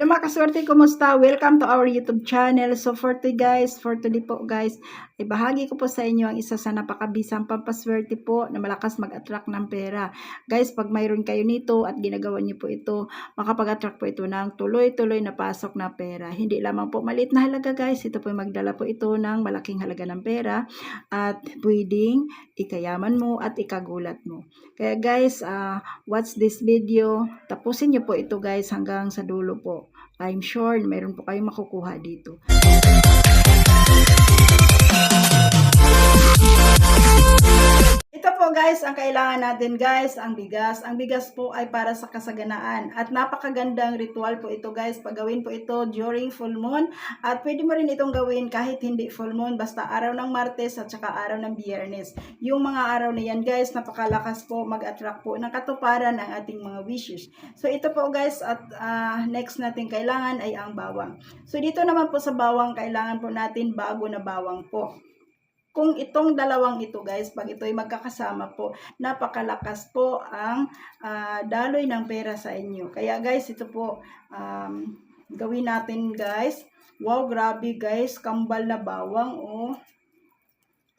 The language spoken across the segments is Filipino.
Hello mga kaswerte, kumusta? Welcome to our YouTube channel. So for today guys, for today po guys, ay bahagi ko po sa inyo ang isa sa napakabisang pampaswerte po na malakas mag-attract ng pera. Guys, pag mayroon kayo nito at ginagawa niyo po ito, makapag-attract po ito ng tuloy-tuloy na pasok na pera. Hindi lamang po maliit na halaga guys, ito po magdala po ito ng malaking halaga ng pera at pwedeng ikayaman mo at ikagulat mo. Kaya guys, uh, watch this video. Tapusin niyo po ito guys hanggang sa dulo po. I'm sure mayroon po kayong makukuha dito. Guys, ang kailangan natin guys, ang bigas. Ang bigas po ay para sa kasaganaan. At napakagandang ritual po ito guys. Pagawin po ito during full moon. At pwede mo rin itong gawin kahit hindi full moon. Basta araw ng Martes at saka araw ng Biyernes. Yung mga araw na yan guys, napakalakas po mag-attract po ng katuparan ng ating mga wishes. So ito po guys, at ah, next natin kailangan ay ang bawang. So dito naman po sa bawang, kailangan po natin bago na bawang po kung itong dalawang ito guys, pag ito ay magkakasama po, napakalakas po ang ah, daloy ng pera sa inyo. Kaya guys, ito po, um, gawin natin guys. Wow, grabe guys, kambal na bawang, oh.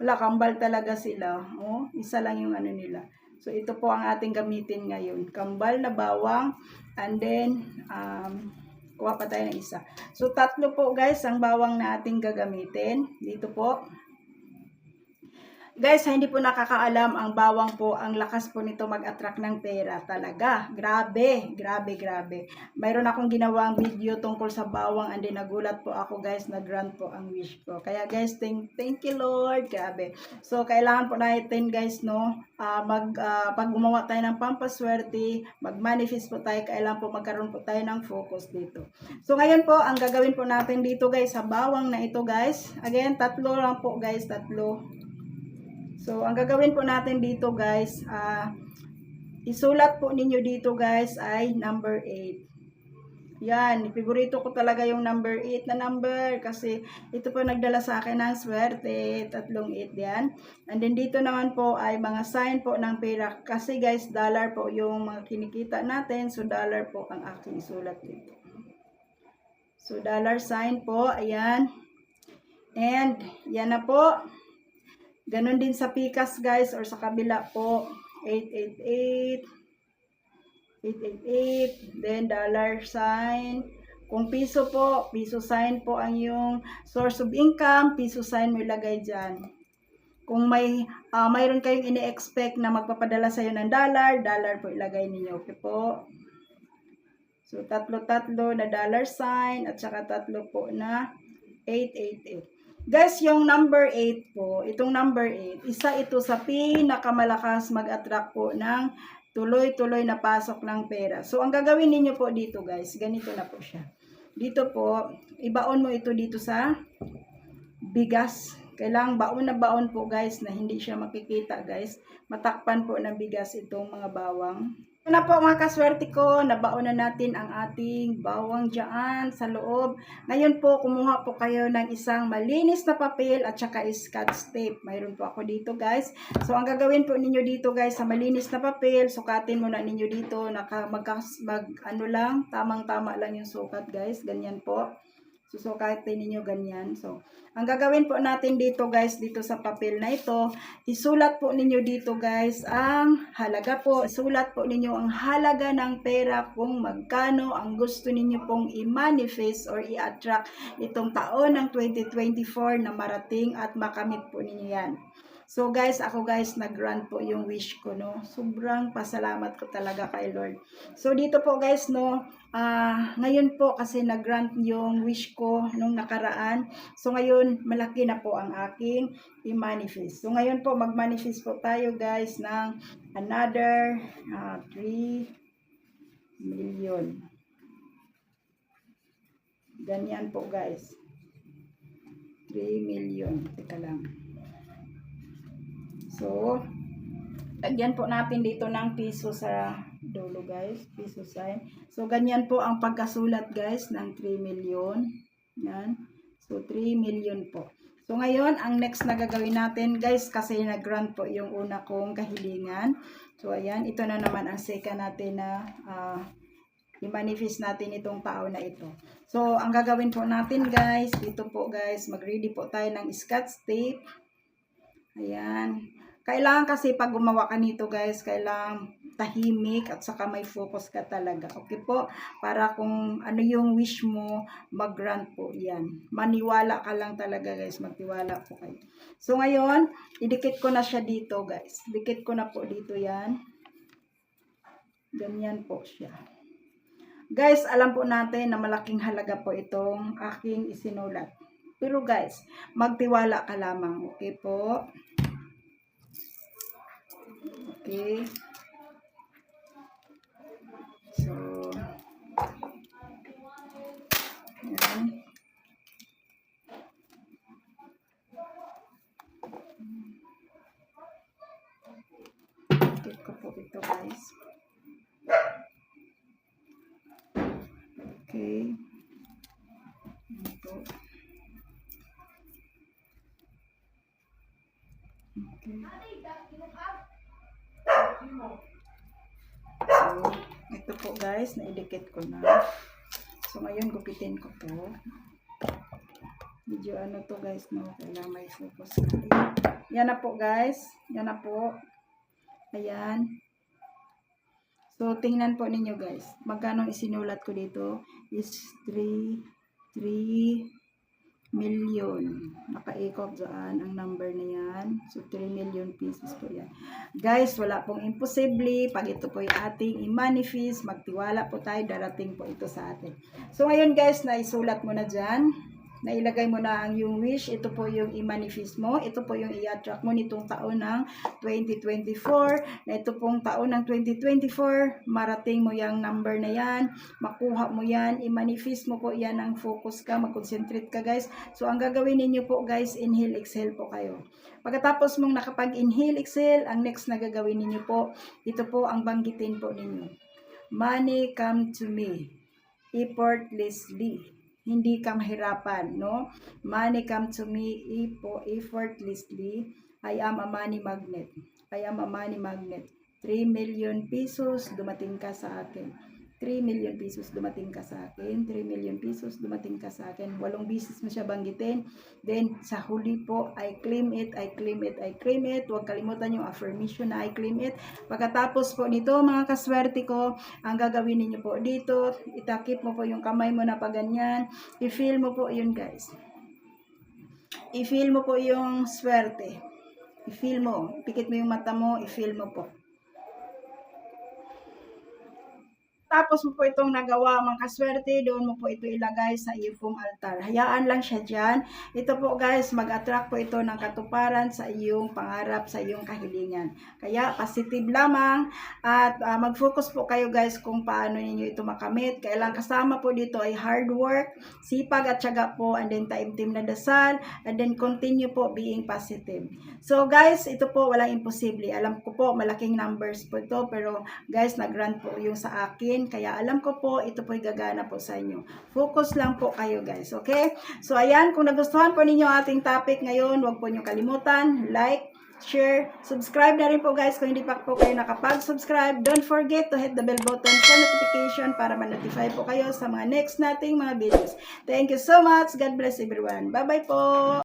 Wala, kambal talaga sila, oh. Isa lang yung ano nila. So, ito po ang ating gamitin ngayon. Kambal na bawang, and then, um, kuha pa tayo ng isa. So, tatlo po guys, ang bawang na ating gagamitin. Dito po, Guys, hindi po nakakaalam ang bawang po, ang lakas po nito mag-attract ng pera talaga. Grabe, grabe, grabe. Mayroon akong ginawang video tungkol sa bawang and then nagulat po ako guys, nag-grant po ang wish ko. Kaya guys, thank, thank you Lord, grabe. So, kailangan po natin guys, no, ah, mag, ah, pag gumawa tayo ng pampaswerte, mag-manifest po tayo, kailangan po magkaroon po tayo ng focus dito. So, ngayon po, ang gagawin po natin dito guys, sa bawang na ito guys, again, tatlo lang po guys, tatlo. So, ang gagawin po natin dito guys, ah isulat po ninyo dito guys ay number 8. Yan, favorito ko talaga yung number 8 na number kasi ito po nagdala sa akin ng swerte, tatlong 8 yan. And then dito naman po ay mga sign po ng pera kasi guys, dollar po yung mga kinikita natin, so dollar po ang aking isulat dito. So dollar sign po, ayan. And yan na po. Ganon din sa Pikas guys or sa kabila po 888 888 then dollar sign kung piso po, piso sign po ang yung source of income, piso sign mo ilagay dyan. Kung may ah, mayroon kayong ini-expect na magpapadala sa iyo ng dollar, dollar po ilagay niyo. Okay po. So, tatlo-tatlo na dollar sign at saka tatlo po na 888. Guys, yung number 8 po, itong number 8, isa ito sa pinakamalakas mag-attract po ng tuloy-tuloy na pasok ng pera. So, ang gagawin ninyo po dito guys, ganito na po siya. Dito po, ibaon mo ito dito sa bigas. Kailangang baon na baon po guys na hindi siya makikita guys. Matakpan po ng bigas itong mga bawang. Ito na po mga kaswerte ko, nabaon na natin ang ating bawang dyan sa loob. Ngayon po, kumuha po kayo ng isang malinis na papel at saka scotch tape. Mayroon po ako dito guys. So, ang gagawin po ninyo dito guys sa malinis na papel, sukatin muna ninyo dito. Naka, magkas, mag, ano lang, tamang-tama lang yung sukat guys. Ganyan po. Susukatin ninyo ganyan. So, ang gagawin po natin dito guys, dito sa papel na ito, isulat po ninyo dito guys ang halaga po. Isulat po ninyo ang halaga ng pera kung magkano ang gusto ninyo pong i-manifest or i-attract itong taon ng 2024 na marating at makamit po ninyo yan. So guys, ako guys, nag-grant po yung wish ko, no. Sobrang pasalamat ko talaga kay Lord. So dito po guys, no, ah ngayon po kasi nag-grant yung wish ko nung nakaraan. So ngayon, malaki na po ang aking i-manifest. So ngayon po, mag-manifest po tayo guys ng another ah, 3 million. Ganyan po guys. 3 million. Teka lang. So, lagyan po natin dito ng piso sa dulo guys. Piso sign. So, ganyan po ang pagkasulat guys ng 3 million. Yan. So, 3 million po. So, ngayon, ang next na gagawin natin guys, kasi nag-grant po yung una kong kahilingan. So, ayan. Ito na naman ang second natin na ah, i-manifest natin itong tao na ito. So, ang gagawin po natin guys, dito po guys, mag-ready po tayo ng scotch tape. Ayan. Kailangan kasi pag gumawa ka nito guys, kailangan tahimik at saka may focus ka talaga. Okay po? Para kung ano yung wish mo, mag-grant po yan. Maniwala ka lang talaga guys, magtiwala po kayo. So ngayon, idikit ko na siya dito guys. Dikit ko na po dito yan. Ganyan po siya. Guys, alam po natin na malaking halaga po itong aking isinulat. Pero guys, magtiwala ka lamang. Okay po? Okay. So, yan. Dikit ko po ito guys. Okay. Ito. Okay. So, ito po guys, naidikit ko na. So, ngayon gupitin ko to. Medyo ano to guys, no? Kailangan may focus ka. Yan na po guys. Yan na po. Ayan. So, tingnan po ninyo guys. Magkano isinulat ko dito is 3, 3 million. Nakaikot dyan ang number na yan. So, 3 million pieces po yan. Guys, wala pong imposible. Pag ito po yung ating i-manifest, magtiwala po tayo, darating po ito sa atin. So, ngayon guys, naisulat mo na dyan. Nailagay mo na ang yung wish. Ito po yung i-manifest mo. Ito po yung i-attract mo nitong taon ng 2024. Na ito pong taon ng 2024, marating mo yung number na yan. Makuha mo yan. I-manifest mo po yan ang focus ka. Mag-concentrate ka guys. So, ang gagawin ninyo po guys, inhale, exhale po kayo. Pagkatapos mong nakapag-inhale, exhale, ang next na gagawin ninyo po, ito po ang banggitin po ninyo. Money come to me effortlessly. Hindi ka mahirapan, no? Money come to me efo- effortlessly. I am a money magnet. I am a money magnet. 3 million pesos dumating ka sa akin. 3 million pesos dumating ka sa akin. 3 million pesos dumating ka sa akin. Walong bisis mo siya banggitin. Then, sa huli po, I claim it, I claim it, I claim it. Huwag kalimutan yung affirmation na I claim it. Pagkatapos po nito, mga kaswerte ko, ang gagawin ninyo po dito, itakip mo po yung kamay mo na pa ganyan. I-feel mo po yun, guys. I-feel mo po yung swerte. I-feel mo. Pikit mo yung mata mo, i-feel mo po. Tapos mo po itong nagawa, mga kaswerte, doon mo po ito ilagay sa iyong pong altar. Hayaan lang siya dyan. Ito po guys, mag-attract po ito ng katuparan sa iyong pangarap, sa iyong kahilingan. Kaya positive lamang at ah, mag-focus po kayo guys kung paano ninyo ito makamit. Kailang kasama po dito ay hard work, sipag at syaga po, and then taimtim na dasal, and then continue po being positive. So guys, ito po walang imposible. Alam ko po, malaking numbers po ito, pero guys, nag-run po yung sa akin. Kaya alam ko po, ito po gagana po sa inyo. Focus lang po kayo guys, okay? So ayan, kung nagustuhan po ninyo ating topic ngayon, huwag po nyo kalimutan, like, share, subscribe na rin po guys kung hindi pa po kayo nakapag-subscribe. Don't forget to hit the bell button for notification para ma-notify po kayo sa mga next nating mga videos. Thank you so much. God bless everyone. Bye-bye po.